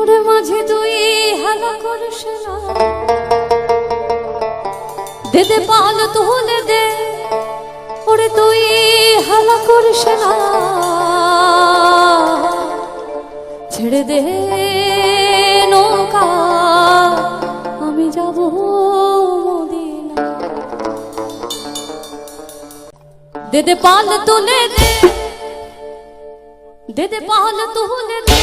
ওরে মাঝে তুই হেলা করিস না। দেদে পাল তুলে দে, ওরে তুই হেলা করিস না। ছেড়ে দে নৌকা, আমি যাব দেদে পাল তুলে দে দে দে পাল তুলে দে।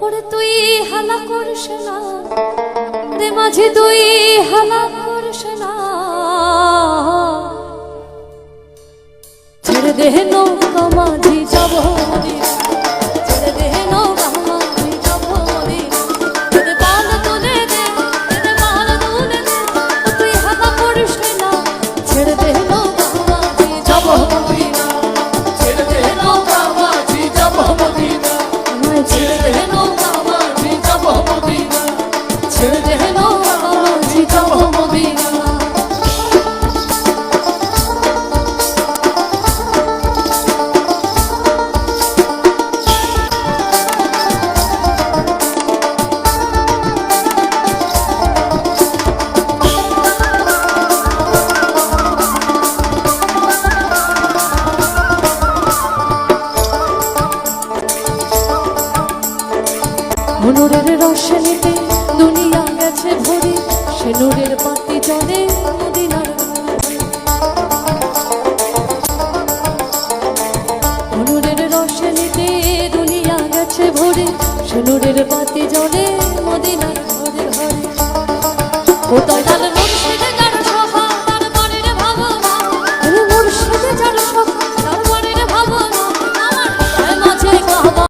ওরে তুই হালা করিস না। রে মাঝে তুই হালা করিস না। ছেড়ে দেহ নৌকা মাঝি, যাব আমায় নৌকা মনোরের রসনীতে দুনিয়া গেছে ভরে, সে নূরের পাতি জলে মদিনার মনোরের রসনীতে দুনিয়া গেছে ভরে, সে নূরের পাতি জলে